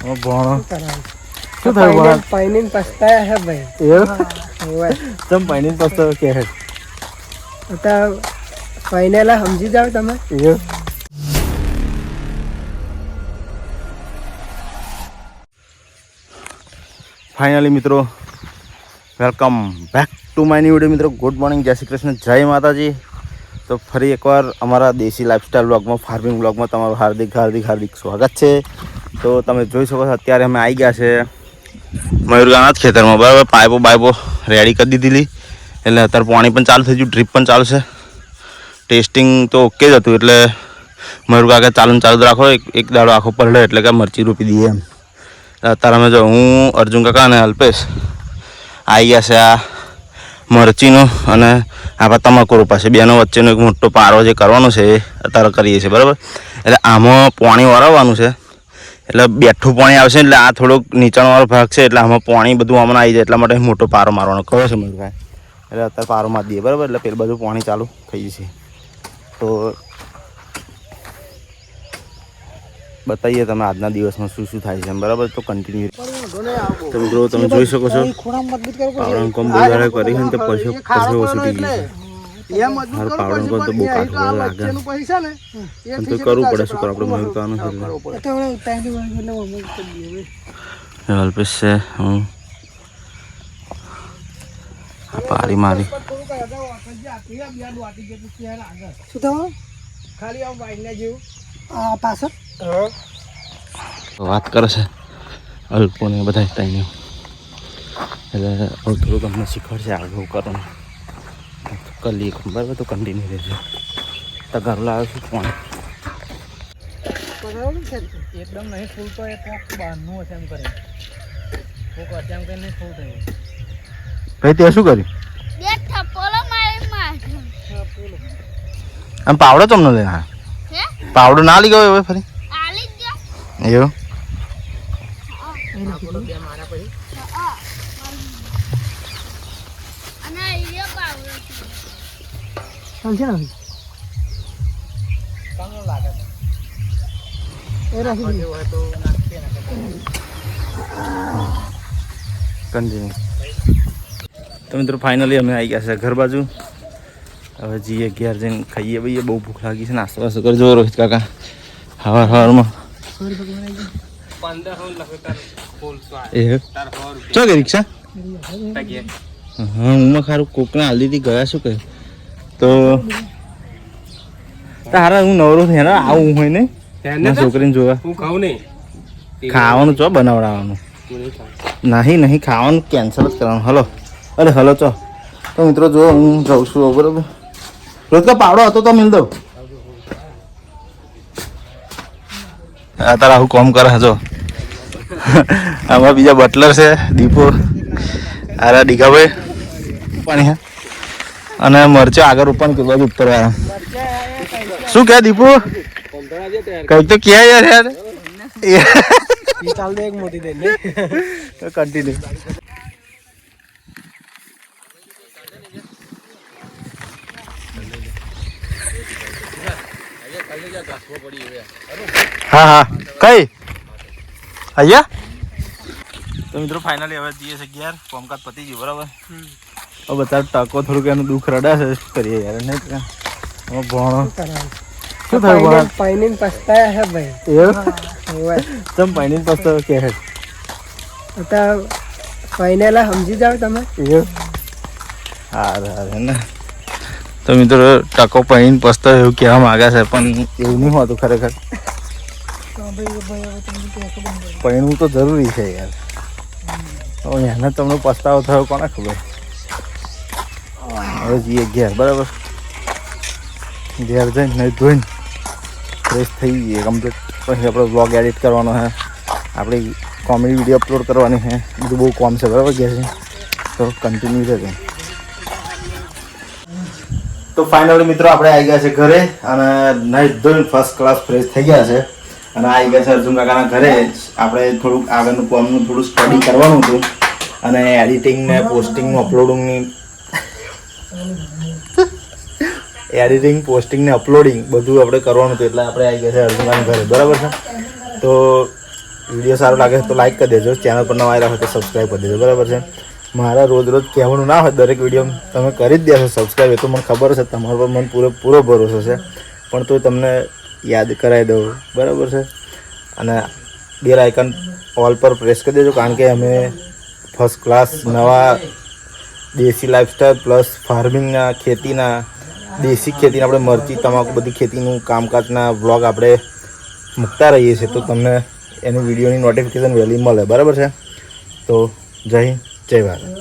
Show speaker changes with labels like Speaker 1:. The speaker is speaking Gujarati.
Speaker 1: ઓ ભણો
Speaker 2: કરાવું
Speaker 1: શું થયું ભણ
Speaker 2: પાણી પસ્તાયા હે ભાઈ
Speaker 1: એવું
Speaker 2: હોવે.
Speaker 1: તમ પૈણી પસ્તો કે હે
Speaker 2: તો ફાઇનલ સમજી જાવ તમે
Speaker 1: એવું ફાઇનલી મિત્રો welcome back to my new video મિત્રો ગુડ મોર્નિંગ જય શ્રી કૃષ્ણ જય માતાજી તો ફરી એકવાર અમારા દેશી લાઈફસ્ટાઈલ બ્લોગમાં ફાર્મિંગ બ્લોગમાં તમારું હાર્દિક હાર્દિક હાર્દિક સ્વાગત છે તો તમે જોઈ શકો છો, અત્યારે અમે આવી ગયા છે મયુરગાના જ ખેતરમાં, બરાબર? પાઇપો બાઇપો રેડી કરી દીધેલી. એટલે અત્યારે પાણી પણ ચાલુ થઈ ગયું ડ્રીપ પણ ચાલુ છે. ટેસ્ટિંગ તો ઓકે જ હતું, એટલે મયુરગા ચાલુ ચાલુ રાખો, એક દાડો આખો પલડે એટલે કે મરચી રોપી દઈએ એમ. અત્યારે અમે જો, હું, અર્જુન કાકા અને અલ્પેશ આવી ગયા છે આ મરચીનો અને આપણા તમાકુ રોપાશે. બેનો વચ્ચેનો એક મોટો પારો જે કરવાનો છે, એ અત્યારે કરીએ છીએ, બરાબર? એટલે આમાં પાણી વરાવવાનું છે. એટલે બેઠું પાણી આવશે એટલે આ થોડોક નીચાણવાળો ભાગ છે એટલે આમાં પાણી બધું આમાં આવી જાય એટલા માટે મોટો પારો મારવાનો. કહો છે મયુરભાઈ? એટલે અત્યારે પારો મારી દઈએ બરાબર? એટલે પેલું બધું પાણી ચાલુ થઈ જશે. તો બતાવીએ તમે આજના દિવસમાં શું શું થાય છે બરાબર? તો કન્ટિન્યુ તો મિત્રો, તમે જોઈ શકો છો પાવડન કોમ બહુ કરી છે ઓછું થઈ ગયું છે મારું પાવડન કોમ તો બહુ કાઠું લાગે. પણ તો કરવું પડે શું આપણે એટલે અલ્પેશ છે હું. આ પારી મારી. વાત કરે છે અલ્પો ને બધા ત્યાં એટલે થોડુંક અમને શીખવાડશે આગળ કરવાનું લઈએ બરાબર તો કન્ટિન્યુ રહેશે તો ઘર છે છું. પાણી
Speaker 2: એકદમ નહીં ફૂલ તો એ કોક બહારનું હશે એમ કરે. કોક હશે એમ કરીને ફૂલ થયું
Speaker 1: ભાઈ તે શું કર્યું? આમ પાવડો તમને લે? હા. પાવડો ના લઈ ગયો હવે ફરી?
Speaker 3: અને પાવડો છે.
Speaker 2: ચાલશે ને એ
Speaker 1: કન્ટિન્યુ તો મિત્રો ફાઇનલી અમે આવી ગયા છે ઘર બાજુ. હવે જઈએ ઘેર જઈને ખાઈએ ભાઈએ બહુ ભૂખ લાગી છે નાસ્તો વાસ્તો કરજો રોહિત કાકા. હવાર હવારમાં. એ? ચો કે રિક્ષા? હા હું ખારું કોકને હાલી દીધી ગયા શું કહે? તો તારા હું નવરો થયો ને આવું હોય ને? ત્યાં છોકરીને જોવા.
Speaker 2: હું ખાઉં નહીં.
Speaker 1: ખાવાનું ચો બનાવડાવવાનું? નહીં નહીં ખાવાનું કેન્સલ જ કરવાનું. હલો. અરે હલો ચો. તો મિત્રો જો હું જાઉં છું બરોબર? રોજ કા પાવડો હતો તો મિલ દો તારા આવું કોમ કરે જો આમાં બીજા બટલર છે દીપો. આરા ડીગાભાઈ પાણી હે. અને મરચો આગળ ઉપર કે બાજુ ઉપર આવ્યા શું કહે દીપુ? કંઈક તો ક્યાં યાર યાર?
Speaker 2: ચાલ દે એક મોટી દે તો
Speaker 1: કન્ટિન્યુ હા હા. કઈ? અહીંયા તો મિત્રો ફાઇનલી હવે જઈએ છે અગિયાર. કોમકાજ પતી ગયું બરાબર? હવે બધા ટકો થોડુંક એનું દુઃખ રડાશે શું કરીએ યાર નહીં તો ભણો. શું થયું ભણ?
Speaker 2: પાણીને પસ્તાયા હે ભાઈ.
Speaker 1: એવું? તમ પાણી પસ્તો કે હે?
Speaker 2: તો ફાઇનલ સમજી જાવ તમે.
Speaker 1: એવું? હારે હારે ને તો મિત્રો ટકો પહેરીને પસ્તાવ એવું કહેવા માંગે છે પણ એવું નહીં હોતું ખરેખર. પૈણું તો જરૂરી છે યાર. હવે એને તમને પસ્તાવો થયો કોને ખબર? હવે જઈએ ઘેર, બરાબર? ઘેર જઈને નહીં ધોઈને ફ્રેશ થઈ જઈએ કમ્પ્લીટ પછી આપણે બ્લોગ એડિટ કરવાનો છે આપણી કોમેડી વીડિયો અપલોડ કરવાની છે બધું બહુ કોમ છે, બરાબર, ઘેર છે તો કન્ટિન્યુ થશે તો ફાઇનલી મિત્રો, આપણે આવી ગયા છે ઘરે અને નહીં ધોઈને ફર્સ્ટ ક્લાસ ફ્રેશ થઈ ગયા છે. અને આવી ગયા છે અર્જુન કાકાના ઘરે આપણે થોડુંક આગળનું કોમનું થોડું સ્ટડી કરવાનું હતું. અને એડિટિંગ ને પોસ્ટિંગ અપલોડિંગની એડિટિંગ પોસ્ટિંગ ને અપલોડિંગ બધું આપણે કરવાનું હતું એટલે આપણે આવી ગયા છે અર્જુનભાઈ ઘરે. બરાબર છે? તો વીડિયો સારો લાગે તો લાઈક કરી દેજો. ચેનલ પર નવા આવ્યા હોય તો સબસ્ક્રાઈબ કરી દેજો. બરાબર છે? મારા રોજ રોજ કહેવાનું ના હોય, દરેક વીડિયો તમે કરી જ દેશો સબસ્ક્રાઈબ એ તો મને ખબર છે, તમારા પર મને પૂરો પૂરો ભરોસો છે. પણ તોય તમને યાદ કરાવી દઉં. બરાબર છે? અને બેલ આઇકન ઓલ પર પ્રેસ કરી દેજો, કારણ કે અમે ફર્સ્ટ ક્લાસ નવા દેશી લાઇફસ્ટાઈલ પ્લસ ફાર્મિંગના ખેતીના, દેશી ખેતીના આપણે મરચી, તમાકુ બધી ખેતીનું કામકાજના વ્લોગ આપણે મૂકતા રહીએ છીએ. તો તમને એની વિડીયોની નોટિફિકેશન વહેલી મળે. બરાબર છે? તો જય હિન્દ, જય ભારત.